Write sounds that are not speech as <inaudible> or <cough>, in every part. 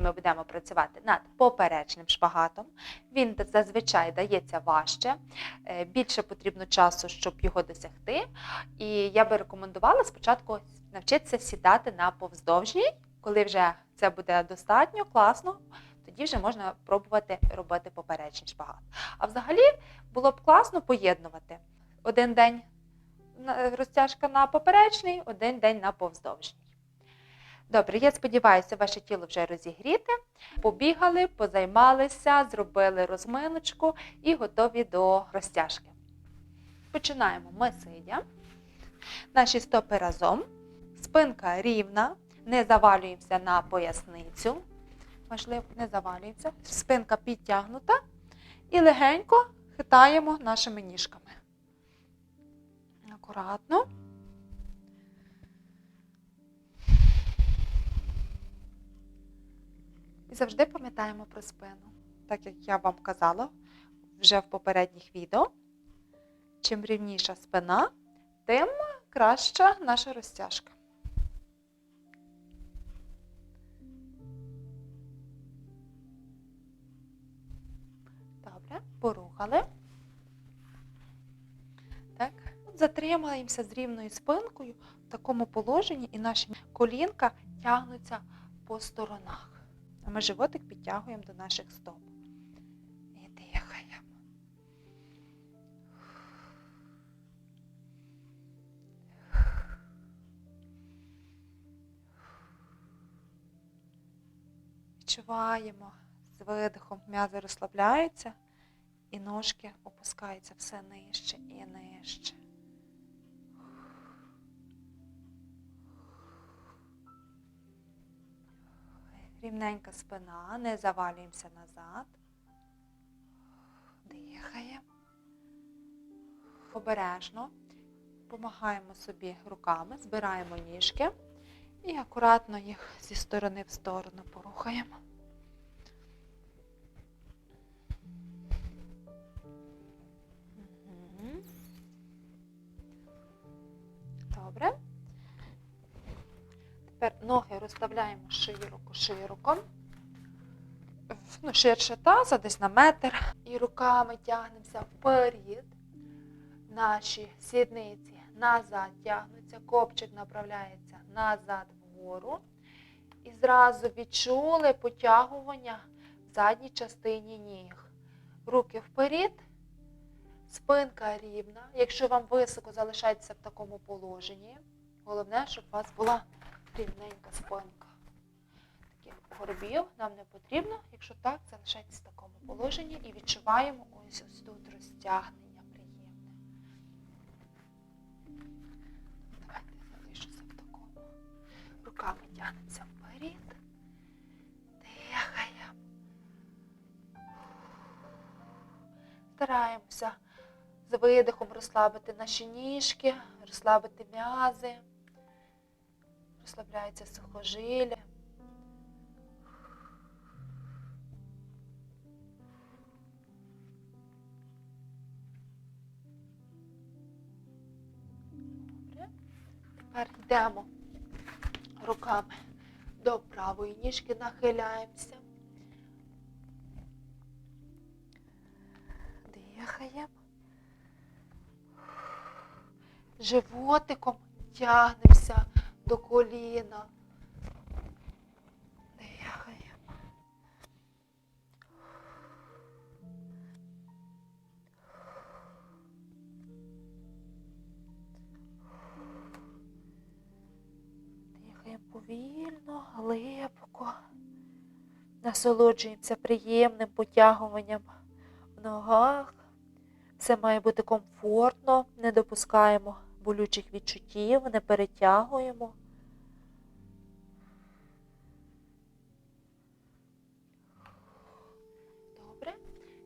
Ми будемо працювати над поперечним шпагатом. Він зазвичай дається важче, е, більше потрібно часу, щоб його досягти. І я би рекомендувала спочатку навчитися сідати на повздовжній, коли вже це буде достатньо класно, тоді вже можна пробувати робити поперечний шпагат. А взагалі було б класно поєднувати один день розтяжка на поперечний, один день на повздовжній. Добре, я сподіваюся, ваше тіло вже розігріте. Побігали, позаймалися, зробили розминочку і готові до розтяжки. Починаємо ми сидя. Наші стопи разом. Спинка рівна, не завалюємося на поясницю. Важливо, не завалюємося. Спинка підтягнута і легенько хитаємо нашими ніжками. Акуратно. І завжди пам'ятаємо про спину. Так як я вам казала вже в попередніх відео, чим рівніша спина, тим краща наша розтяжка. Добре, порухали. Так. Затримаємося з рівною спинкою в такому положенні, і наші колінка тягнуться по сторонах. А ми животик підтягуємо до наших стоп. І дихаємо. Відчуваємо з видихом м'язи розслабляються і ножки опускаються все нижче і нижче. Рівненька спина, не завалюємося назад. Дихаємо. Обережно. Помагаємо собі руками, збираємо ніжки і акуратно їх зі сторони в сторону порухаємо. Тепер ноги розставляємо широко-широко. Ну, ширше таза, десь на метр. І руками тягнемося вперед. Наші сідниці назад тягнуться, копчик направляється назад вгору. І зразу відчули потягування в задній частині ніг. Руки вперед, спинка рівна. Якщо вам високо залишається в такому положенні, головне, щоб у вас була рівненька спинка. Таких горбів нам не потрібно. Якщо так, залишайтесь в такому положенні і відчуваємо ось ось тут розтягнення приємне. Давайте залишуся в такому. Руками тягнемося вперед. Дихаємо. Стараємося з видихом розслабити наші ніжки, розслабити м'язи розслабляється сухожилля. Добре. Тепер йдемо руками до правої ніжки, нахиляємося. Дихаємо. Животиком тягнемося до коліна. Дихаємо. Дихаємо повільно, глибоко. Насолоджуємося приємним потягуванням в ногах. Все має бути комфортно, не допускаємо болючих відчуттів, не перетягуємо.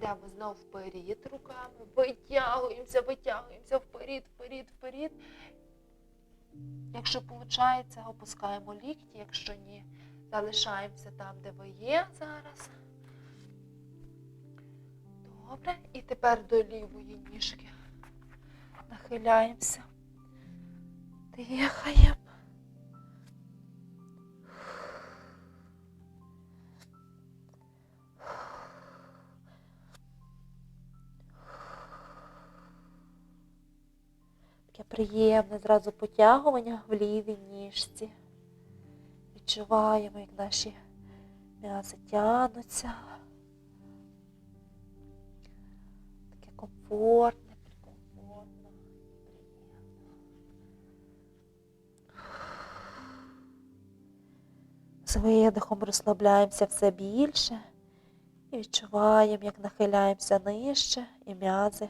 Йдемо знову вперед руками, витягуємося, витягуємося вперед, вперед, вперед. Якщо виходить, опускаємо лікті, якщо ні, залишаємося там, де ви є зараз. Добре. І тепер до лівої ніжки. Нахиляємося. Дихаємо. Приємне зразу потягування в лівій ніжці. Відчуваємо, як наші м'язи тягнуться. Таке комфортне, комфортно, приємно. З видихом розслабляємося все більше і відчуваємо, як нахиляємося нижче, і м'язи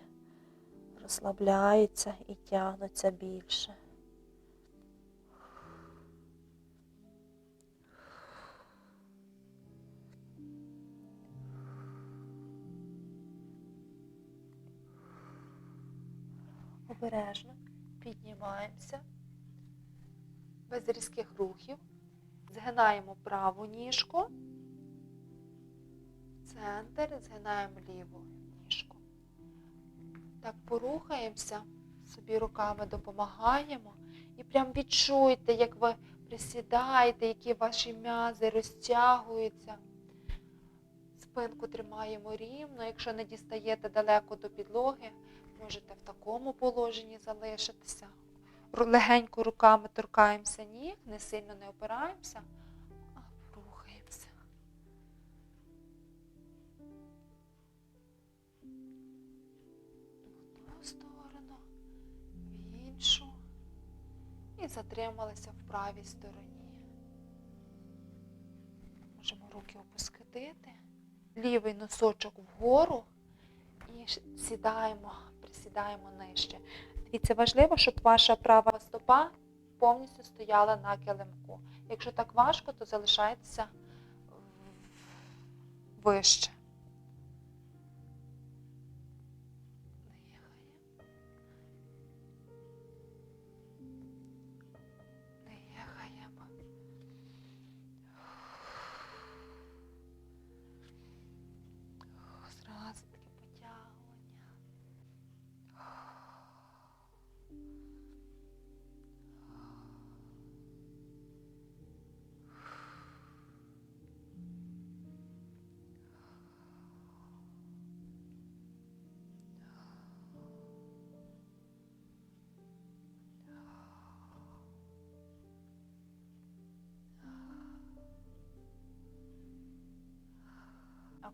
розслабляються і тягнуться більше. Обережно піднімаємося без різких рухів, згинаємо праву ніжку, центр, згинаємо ліву. Так порухаємося, собі руками допомагаємо і прям відчуйте, як ви присідаєте, які ваші м'язи розтягуються. Спинку тримаємо рівно, якщо не дістаєте далеко до підлоги, можете в такому положенні залишитися. Легенько руками торкаємося ніг, не сильно не опираємося, сторону, в іншу. І затрималися в правій стороні. Можемо руки опускати. Лівий носочок вгору і сідаємо, присідаємо нижче. Дивіться, важливо, щоб ваша права стопа повністю стояла на килимку. Якщо так важко, то залишайтеся вище.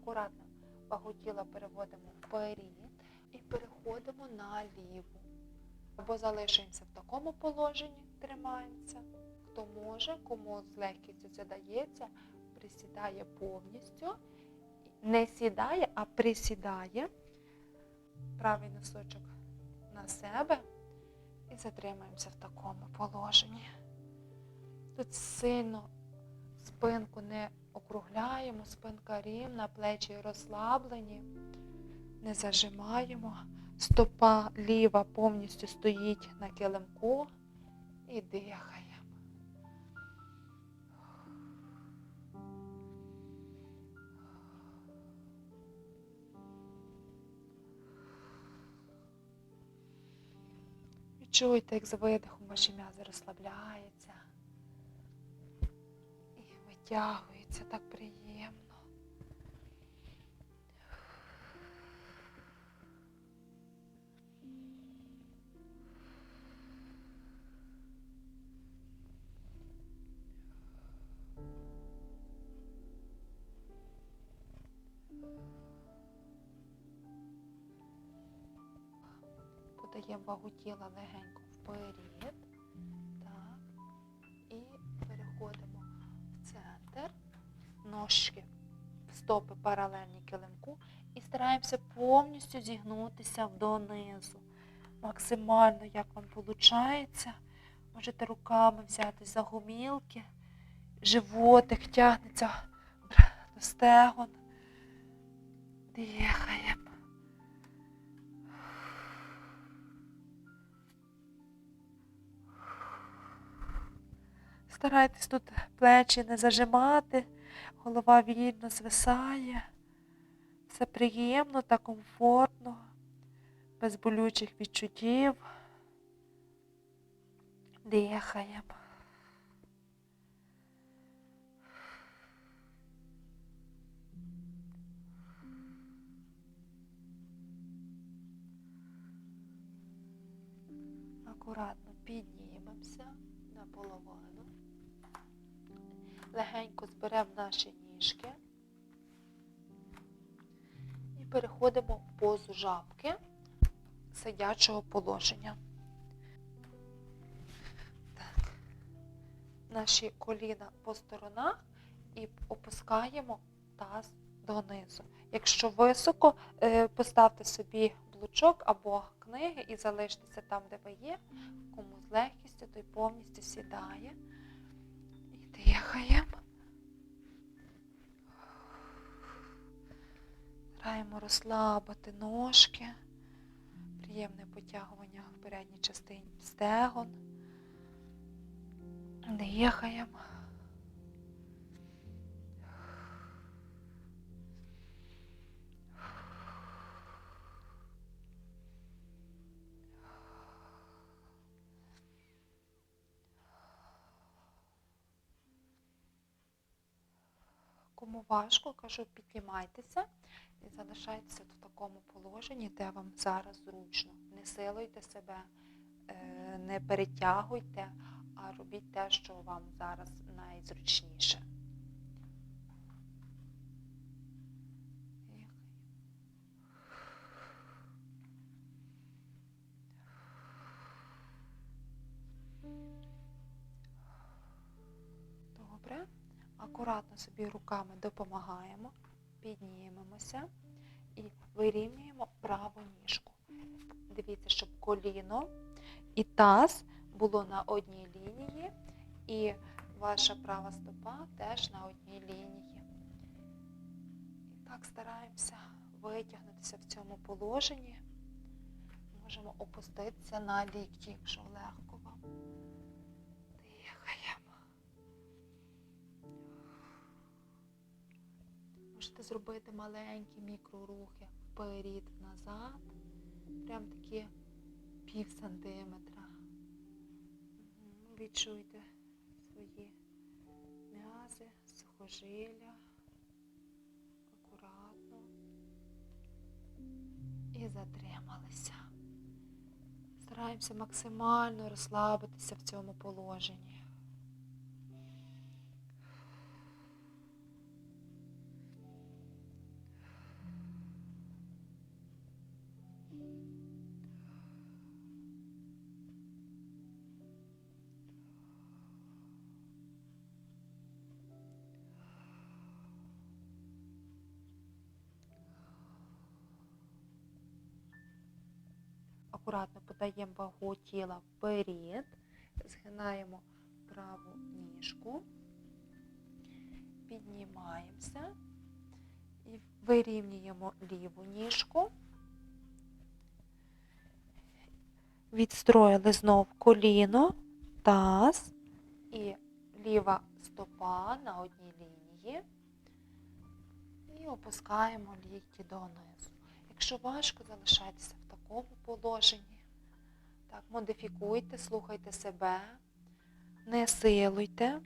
Акуратно вагу переводимо вперед і переходимо на ліву. Або залишаємося в такому положенні, тримаємося. Хто може, кому з легкістю це дається, присідає повністю. Не сідає, а присідає. Правий носочок на себе і затримаємося в такому положенні. Тут сильно спинку не округляємо, спинка рівна, плечі розслаблені, не зажимаємо. Стопа ліва повністю стоїть на килимку і дихаємо. Відчуйте, як з видихом ваші м'язи розслабляються і витягуються так приємно. Подаємо вагу тіла легенько вперед. Стопи паралельні килимку. І стараємося повністю зігнутися донизу. Максимально, як вам виходить. Можете руками взяти за гумілки. Животик тягнеться до стегон. Дихаємо. Старайтесь тут плечі не зажимати, голова вільно звисає. Все приємно та комфортно, без болючих відчуттів. Дихаємо. Акуратно піднімемося наполовину. Легенько зберемо наші ніжки. І переходимо в позу жабки сидячого положення. Так. Наші коліна по сторонах і опускаємо таз донизу. Якщо високо, е, поставте собі блучок або книги і залиштеся там, де ви є. Кому з легкістю, той повністю сідає. Дихаємо. Стараємо розслабити ножки. Приємне потягування в передній частині стегон. Дихаємо. Кому важко, кажу, піднімайтеся і залишайтеся в такому положенні, де вам зараз зручно. Не силуйте себе, е, не перетягуйте, а робіть те, що вам зараз найзручніше. Акуратно собі руками допомагаємо, піднімемося і вирівнюємо праву ніжку. Дивіться, щоб коліно і таз було на одній лінії, і ваша права стопа теж на одній лінії. І так стараємося витягнутися в цьому положенні. Можемо опуститися на лікті, якщо легко вам. Можете зробити маленькі мікрорухи вперед, назад. Прям такі пів сантиметра. Відчуйте свої м'язи, сухожилля. Акуратно. І затрималися. Стараємося максимально розслабитися в цьому положенні. Акуратно подаємо вагу тіла вперед, згинаємо праву ніжку, піднімаємося і вирівнюємо ліву ніжку. Відстроїли знов коліно, таз і ліва стопа на одній лінії. І опускаємо лікті донизу. Якщо важко, залишайтеся в такому положенні. Так, модифікуйте, слухайте себе, не силуйте.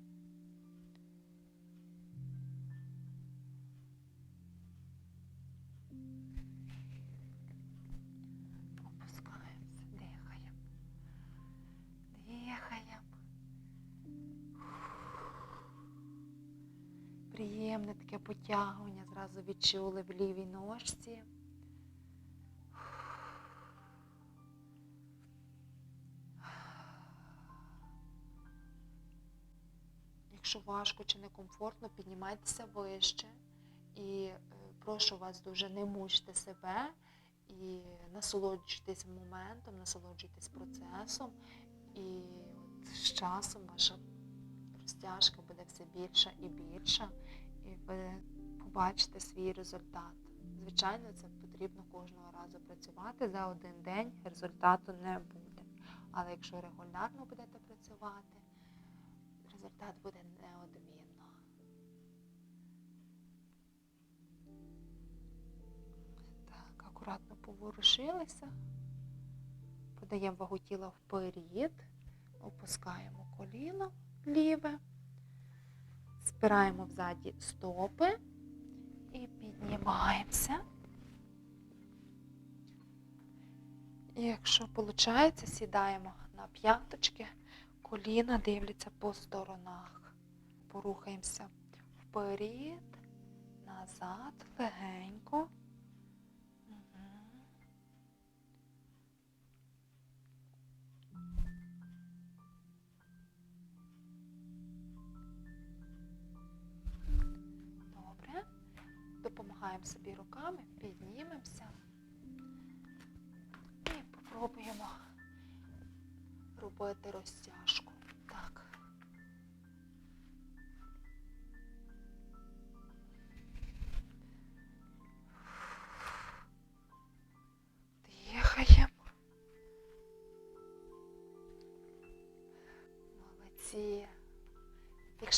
Приємне таке потягування зразу відчули в лівій ножці. Важко чи некомфортно, піднімайтеся вище. І е, прошу вас дуже не мучте себе і насолоджуйтесь моментом, насолоджуйтесь процесом. І от з часом ваша розтяжка буде все більша і більша, і ви побачите свій результат. Звичайно, це потрібно кожного разу працювати. За один день результату не буде. Але якщо регулярно будете працювати, результат буде неодмінно. Так, акуратно поворушилися. Подаємо вагу тіла вперед, опускаємо коліно ліве, спираємо взаді стопи і піднімаємося. Якщо виходить, сідаємо на п'яточки, коліна дивляться по сторонах. Порухаємося вперед, назад, легенько. Добре. Допомагаємо собі руками, піднімемося і попробуємо робити розтяжку.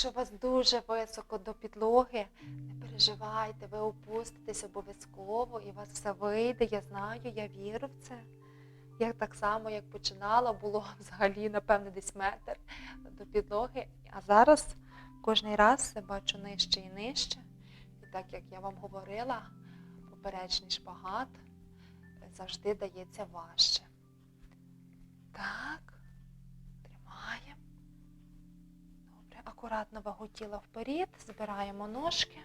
Якщо у вас дуже високо до підлоги, не переживайте, ви опуститесь обов'язково і у вас все вийде. Я знаю, я вірю в це. Я так само, як починала, було <laughs> взагалі, напевне, десь метр до підлоги. А зараз кожний раз все бачу нижче і нижче. І так як я вам говорила, поперечний шпагат завжди дається важче. Так, тримаємо. Добре, акуратно вагу тіла вперед, збираємо ножки.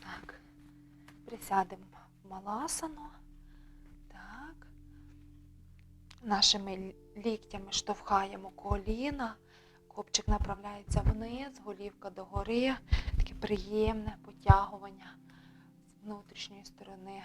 Так, присядемо в маласану. Так. Нашими ліктями штовхаємо коліна, копчик направляється вниз, голівка догори. Таке приємне потягування з внутрішньої сторони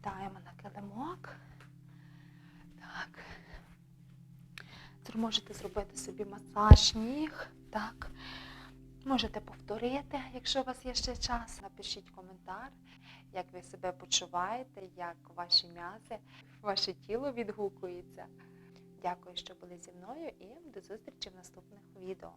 Сідаємо на килимок. Так. Можете зробити собі масаж ніг. Так. Можете повторити, якщо у вас є ще час. Напишіть коментар, як ви себе почуваєте, як ваші м'язи, ваше тіло відгукується. Дякую, що були зі мною і до зустрічі в наступних відео.